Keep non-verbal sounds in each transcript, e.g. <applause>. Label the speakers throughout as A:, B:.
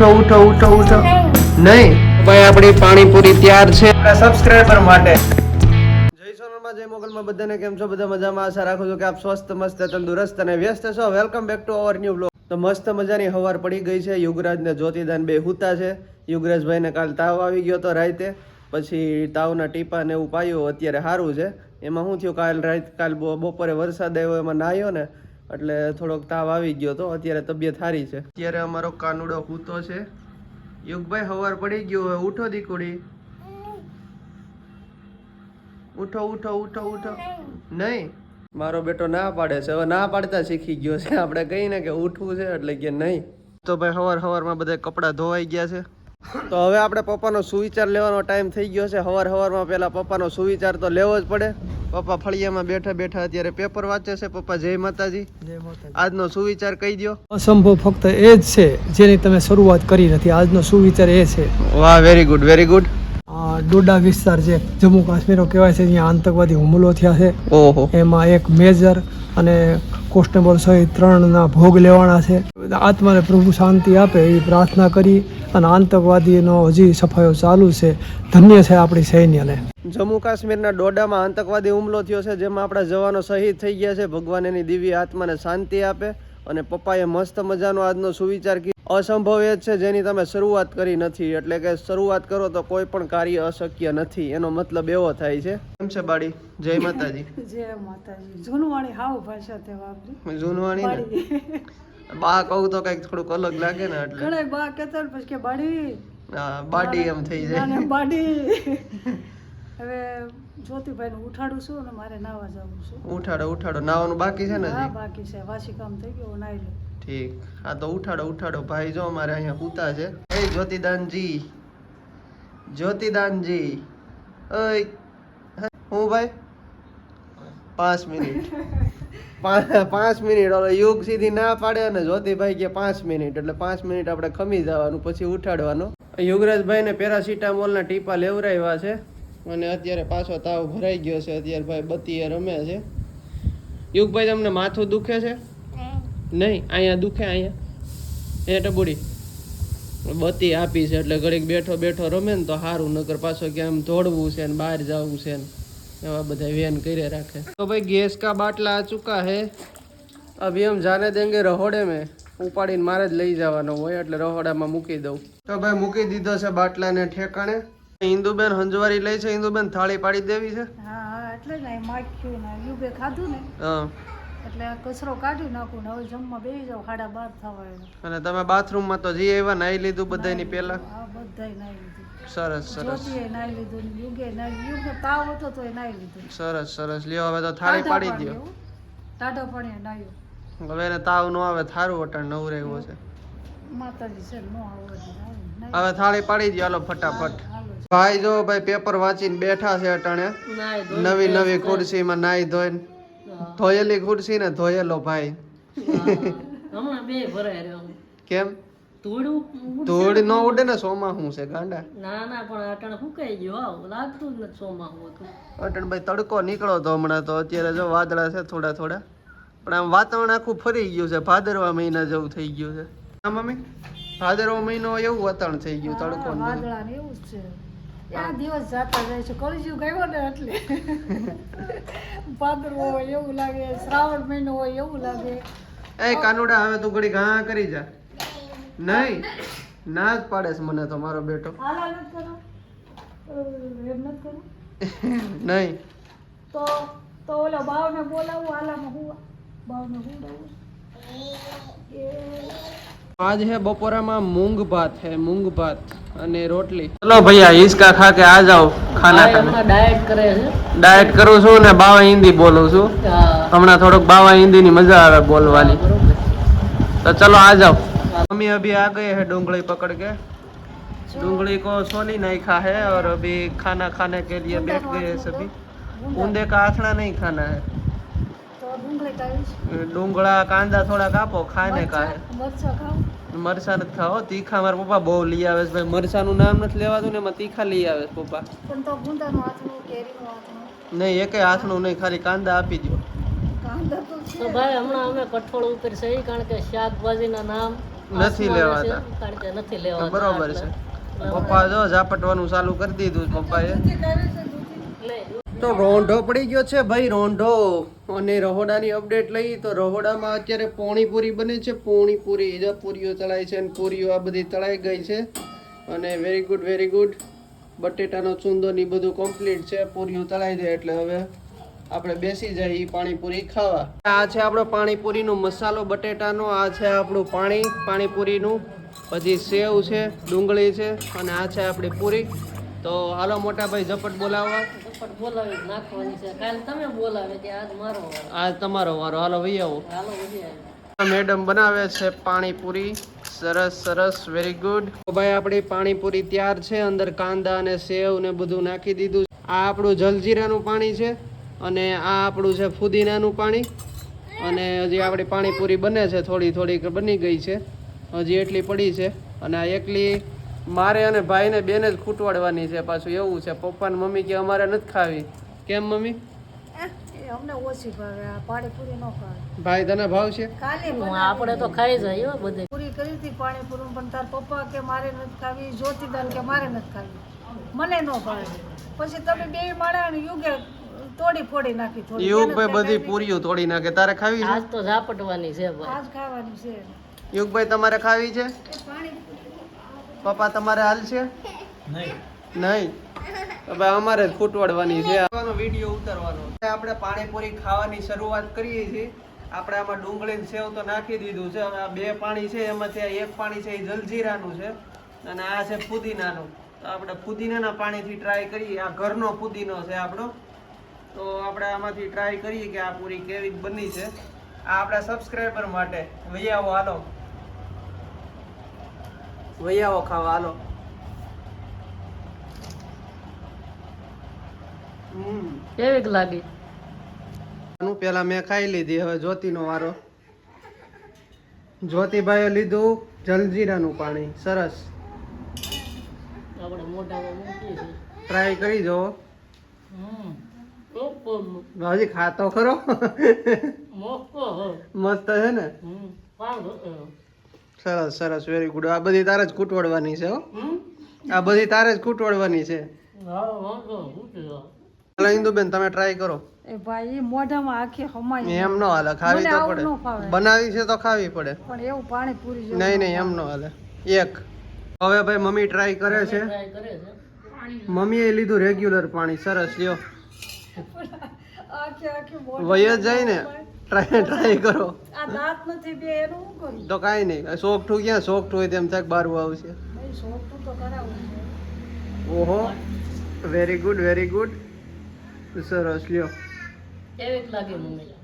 A: ઉઠો ઉઠો ઉઠો ઉઠો. નહીં. ભાઈ આપણી પાણીપુરી તૈયાર છે. સબસ્ક્રાઇબર માટે. જય સોનલમાં જય મોગલમાં બધાને કેમ છો? બધા મજામાં? આશા રાખું છું કે આપ સ્વસ્થ મસ્ત તંદુરસ્ત અને વ્યસ્ત છો. Welcome back to our new blog તો મસ્ત મજાની હવાર પડી ગઈ છે. યુગરાજ ને જ્યોતિદાન બે હુતા છે. યુગરાજભાઈને કાલ તાવ આવી ગયો તો રાતે. પછી તાવના ટીપા ને એવું પાયું. અત્યારે સારું છે. એમાં શું થયું? કાલ રાત કાલ બો- બપોરે વરસાદ આવ્યો એમાં નાહ્યો ને એટલે થોડોક તાવ આવી ગયો તો અત્યારે તબિયત સારી છે. અત્યારે અમારો કાનુડો હૂતો છે. યુગભાઈ હવાર પડી ગયો હવે ઉઠો દીકુડી. ઉઠો ઉઠો ઉઠો ઉઠો. નહીં. મારો બેટો ના પાડે છે. હવે ના પાડતા શીખી ગયો છે. આપણે કહીને કે ઉઠવું છે એટલે કે નહીં. તો ભાઈ હવાર હવારમાં બધા કપડાં ધોવાઈ ગયા છે. તો હવે આપણે પપ્પાનો સુવિચાર લેવાનો ટાઈમ થઈ ગયો છે. હવાર હવારમાં પહેલાં પપ્પાનો સુવિચાર તો લેવો જ પડે. પપ્પા ફળિયામાં બેઠા બેઠા અત્યારે પેપર વાંચે છે. પપ્પા જય માતાજી. આજનો સુવિચાર કહી દો
B: અસંભવ ફક્ત એ જ છે જેની તમે શરૂઆત કરી નથી. આજનો સુવિચાર એ છે.
A: વાહ very good very
B: good Doda વિસ્તાર જે જમ્મુ કાશ્મીરો કહેવાય છે ત્યાં આતંકવાદી હુમલો થયા છે.
A: ઓહો.
B: એમાં એક મેજર અને કોન્સ્ટેબલ સહિત ત્રણના ભોગ લેવાના છે. આત્માને પ્રભુ શાંતિ આપે એવી પ્રાર્થના કરી અને આતંકવાદીનો હજી સફાયો ચાલુ છે. ધન્ય છે આપણી સૈન્યને.
A: જમ્મુ કાશ્મીરના ડોડામાં આતંકવાદી હુમલો થયો છે, જેમાં આપણા જવાનો શહીદ થઈ ગયા છે. ભગવાન એની દિવ્ય આત્માને શાંતિ આપે અને પપ્પાએ મસ્ત મજાનો આજનો સુવિચાર અસંભવ એ છે જેની તમે શરૂઆત કરી નથી. એટલે કે શરૂઆત કરો તો કોઈ પણ કાર્ય અશક્ય નથી. એનો મતલબ એવો થાય છે. કેમ છે બાડી જય માતાજી. <laughs>
C: જય માતાજી. જૂનવાણી હાવ ભાષા તે વાપરી
A: જૂનવાણી બા કહું તો કંઈક થોડુંક અલગ લાગે ને એટલે.
C: ઘણા બા કહેતા પછી કે બાડી
A: હા, બાડી એમ થઈ જાય.
C: બાડી <laughs> હવે જ્યોતિભાઈ નું ઉઠાડું છું અને મારે નાવા જવું છું.
A: ઉઠાડો ઉઠાડો. નાવાનું બાકી છે ને
C: હા બાકી છે. વાસી કામ થઈ ગયું નાઈ લો
A: ઠીક. હા, તો ઉઠાડો ઉઠાડો. ભાઈ જો અમારે અહીંયા પૂતા છે. એ જ્યોતિદાનજી. જ્યોતિદાનજી. ઓય. હું ભાઈ? પાંચ મિનિટ. પાંચ મિનિટ. ઓલો યુગ સીધી ના પાડે અને જ્યોતિભાઈ કે પાંચ મિનિટ. એટલે પાંચ મિનિટ આપણે ખમી જવાનું, પછી ઉઠાડવાનું. યુગરાજભાઈ ને પેરાસિટામોલ ના ટીપા લેવરાવ્યા છે. અને અત્યારે પાછો તાવ ભરાઈ ગયો છે. અત્યારે ભાઈ બત્તીએ રમે છે. યુગભાઈ તમને માથું દુખે છે? નહીં અહીંયા દુખે અહીંયા. એ ટબુડી બત્તી આપી છે એટલે ઘડીક બેઠો બેઠો રમે ને તો સારું નકર પાછો ક્યાંમ દોડવું છે ને બહાર જવું છે ને એવા બધા વેન કરી રાખે. તો ભાઈ ગેસ કા બાટલા આ ચૂકા હે? અભી હમ જાને દેંગે રહોડે મેં. ઉપાડીને મારે જ લઈ જવાનો હોય એટલે રહોડામાં મૂકી દઉં. તો ભાઈ મૂકી દીધો છે બાટલાને ઠેકાણે. ઇન્દુબેન હંજવારી લઈ છે ઇન્દુબેન થાળી પાડી દેવી છે?
C: હા એટલે જ ખાધું ને.
A: હા.
C: એટલે કચરો કાઢી નાખું ને હવે જમવા બેસી જાવ સાડા બાર થવા આવ્યા.
A: અને તમે બાથરૂમમાં તો જઈ આવ્યા નાઈ લીધું બધાની પહેલા?
C: હા બધાય નાઈ લીધું.
A: સરસ સરસ.
C: જ્યોતિએ નાઈ લીધું યુગે નાઈ યુગને તાવ હતો તો એ નાઈ લીધું.
A: સરસ સરસ. લ્યો હવે તો થાળી પાડી દો
C: ટાઢો પાણી નાયો
A: હવે એને તાવ નો આવે થારું અટણ નવરેવો છે
C: માતાજી છે નો આવો
A: હવે થાળી પાડી દો હાલો ફટાફટ. ભાઈ જો ભાઈ પેપર વાંચીને બેઠા છે અટાણે. નવી નવી ખુરશીમાં નાઈ ધોઈને. ધોયેલી ખુરશી ને ધોયેલો ભાઈ.
D: હમણાં બે ભરાય રહ્યો
A: કેમ? ધૂળ ન ઉડે ને સોમાં હું છે ગાંડા?
D: ના ના પણ અટણ ફૂકાઈ ગયો. આવ લાગતું જ નથી ચોમાહું હતું.
A: અટણ ભાઈ તડકો નીકળો તો હમણાં તો. અત્યારે જો વાદળા છે થોડા થોડા. પણ આમ વાતાવરણ આખું ફરી ગયું છે. ભાદરવા મહિના જેવું થઈ ગયું છે. હા મમ્મી? ભાદરવા મહિનો એવું વાતાવરણ થઈ ગયું તડકો
C: વાદળા એવું છે. આ દિવસ જતા જાય છે. કળજુ ગયો ને એટલે <laughs> ભાદરવો હોય એવું લાગે શ્રાવણ મહિનો હોય એવું લાગે.
A: એ કાનુડા હવે તું ઘડી ઘા કરી જા. નહીં ના જ પાડે છે મને તો મારો બેટો. <laughs> નહીં.
C: તો તો ઓલો બાવને બોલાવું આલામાં હું બાવને હું <laughs>
A: આજ હે બપોરામાં મૂંગ ભાત હે મૂંગ ભાત. અને રોટલી ચલો ભૈયા હિસકા ખા કે આ જાઓ ખાના
D: આ હમણાં ડાયટ કરે છે
A: ડાયટ કરું છું ને બાવા હિન્દી બોલું છું
D: હા,
A: હમણાં થોડોક બાવા હિન્દી ની મજા આવે બોલવાની
D: બરોબર.
A: तो चलो आ जाओ मम्मी अभी आ गए हैं डोंगली पकड़ के डोंगली को सोली नहीं खा है और अभी खाना खाने के लिए बैठ गए हैं सभी ऊंदे का आथना नहीं खाना है
C: તો ડુંગળા
A: કાંદા થોડા કાપો ખાને કાંદા
C: મરચા
A: નથી ખાવ. તીખા મારા પપ્પા બહુ લઈ આવે છે. ભાઈ મરચાનું નામ નથી લેવાતું ને એમાં તીખા લઈ આવે છે પપ્પા. નહીં એકે હાથનું નહીં ખાલી કાંદા આપી દો
C: તો
D: ભાઈ હમણાં અમે કઠોળ ઉપર છે કારણ કે શાકભાજીના નામ
A: નથી લેવાતા.
D: કારણ કે નથી લેવાતા
A: બરોબર છે. પપ્પા જો ઝાપટવાનું ચાલુ કરી દીધું પપ્પાએ. તો રોંઢો પડી ગયો છે ભાઈ, રોંઢો. અને રહોડાની અપડેટ લઈ તો રહોડામાં અત્યારે પોણીપુરી બને છે. પોણીપુરી જો પૂરીઓ તળાય છે અને પૂરીઓ આ બધી તળાઈ ગઈ છે. અને વેરી ગુડ વેરી ગુડ બટેટાનો ચૂંદો ને બધું કમ્પ્લીટ છે. પૂરીઓ તળાઈ જાય એટલે હવે આપણે બેસી જઈએ પાણીપુરી ખાવા. આ છે આપણો પાણીપુરીનો મસાલો, બટેટાનો. આ છે આપણું પાણી, પાણીપુરીનું. પછી સેવ છે, ડુંગળી છે અને આ છે આપણી પૂરી. તો હાલો મોટા ભાઈ ઝપટ બોલાવવા
D: ઝપટ બોલાવી નાખવાની છે. કાલ તમે બોલાવે કે આજ મારો વારો.
A: આજ તમારો વારો. હાલો ભાઈ આવો.
D: હાલો આવ્યો
A: મેડમ બનાવે છે પાણીપુરી. સરસ સરસ વેરી ગુડ ભાઈ આપણી પાણીપુરી તૈયાર છે. અંદર કાંદા અને સેવ ને બધું નાખી દીધું આ આપણું જલજીરાનું પાણી છે અને આ આપણું છે ફુદીનાનું પાણી. અને હજી આપણી પાણીપુરી બને છે. થોડી થોડીક બની ગઈ છે. હજી એટલી પડી છે. અને આ એકલી મારે અને ભાઈને બેને જ ખૂટવાડવાની છે પાછું એવું છે. પપ્પા ને મમ્મી કે અમારે નથી ખાવી. કેમ મમ્મી?
C: અમને ઓછી ભાવે પાણીપુરી ન ભાવે
A: ભાઈ તને ભાવ છે?
C: કાલે
D: આપણે તો ખાઈ જાય બધે.
C: પૂરી કરી હતી પાણીપુરી પણ તાર પપ્પા કે મારે નથી ખાવી જ્યોતિદાન કે મારે નથી ખાવી. મને ન ભાવે. પછી તમે બે માળા ને યુગે તોડી ફોડી નાખી થોડી.
A: યુગભાઈ બધી પૂરીઓ તોડી નાખે. તારે ખાવી છે?
D: આજ તો ઝાપટવાની છે ભાઈ.
C: આજ ખાવાની છે.
A: યુગભાઈ તમારે ખાવી છે?
C: પાણીપુરી
A: પપ્પા તમારે હાલ છે? નહીં. ભાઈ અમારે જ ફૂટવાડવાની છે. વીડિયો ઉતારવાનો. આપણે પાણીપુરી ખાવાની શરૂઆત કરીએ છીએ. આપણે આમાં ડુંગળી સેવ તો નાખી દીધું છે. હવે આ બે પાણી છે એમાંથી એક પાણી છે એ જલજીરાનું છે. અને આ છે પુદીનાનું તો આપણે પુદીનાના પાણીથી ટ્રાય કરીએ. આ ઘરનો પુદીનો છે આપણો. તો આપણે આમાંથી ટ્રાય કરીએ કે આ પૂરી કેવી બની છે. આ આપણા સબસ્ક્રાઈબર માટે. વૈયાઓ હાલો. આવો ખાવા હાલો.
D: કેવીક લાગી?
A: આનું પેલા મેં ખાઈ લીધી હવે જ્યોતિનો વારો. જ્યોતિભાઈએ લીધું જલજીરાનું પાણી સરસ.
D: આપણે મોઢામાં મૂકીએ
A: ટ્રાય કરી જુઓ હજી ખાતો ખરો? મસ્ત છે ને. સરસ સરસ વેરી ગુડ આ બધી તારે જ કૂટવાડવાની છે હો. આ બધી તારે જ કૂટવાડવાની છે.
D: હા વાંધો મૂકી દો
A: પેલા ઇન્દુબેન તમે ટ્રાય કરો.
C: એ ભાઈ મોઢામાં આખી હમાઈ
A: એમ ન હાલે ખાવી તો પડે. બનાવી છે તો ખાવી પડે.
C: પણ એવું જેવું
A: નહીં નહીં એમ ન હાલે. એક. હવે ભાઈ મમ્મી ટ્રાય કરે છે.
D: ટ્રાય કરે છે?
A: મમ્મીએ લીધું રેગ્યુલર પાણી સરસ લ્યો. <laughs> વય જ જાય ને. ટ્રાય ટ્રાય કરો.
C: આ દાંત નથી બે એનું શું કરું?
A: તો કાંઈ નહીં. સોગઠું ક્યાં? સોગઠું હોય તેમ થાક બારું આવશે.
C: સોપટું તો કરાવું
A: ઓહો. વેરી ગુડ વેરી ગુડ સરસ લ્યો.
D: કેવીક લાગે મમ્મી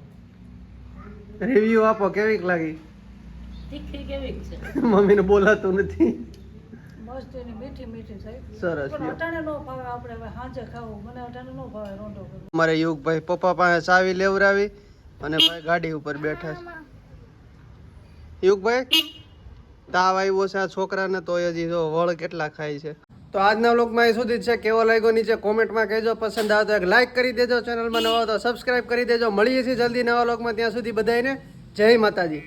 A: રિવ્યુ આપો કેવીક લાગી?
D: તીખી કેવીક છે?
A: મમ્મીને બોલાતું નથી.
C: મસ્ત એની મીઠી મીઠી થઈ.
A: સરસ
C: પણ અટાણે ન ભાવે આપણે સાંજે ખાવું. મને અટાણે ન ભાવે રોંઢો
A: અમારે યુગભાઈ પપ્પા પાસે ચાવી લેવરાવી અને ભાઈ ગાડી ઉપર બેઠા છે. યુગભાઈ તાવ આવ્યો છે આ છોકરાને તો હજી જો વળ કેટલા ખાય છે. તો આજના વ્લોગમાં એ સુધી છે. કેવો લાગ્યો નીચે કોમેન્ટમાં કહેજો. પસંદ આવે તો એક લાઈક કરી દેજો. ચેનલમાં નવા તો સબસ્ક્રાઇબ કરી દેજો. મળીએ છીએ જલ્દી નવા વ્લોગમાં. ત્યાં સુધી બધાને જય માતાજી.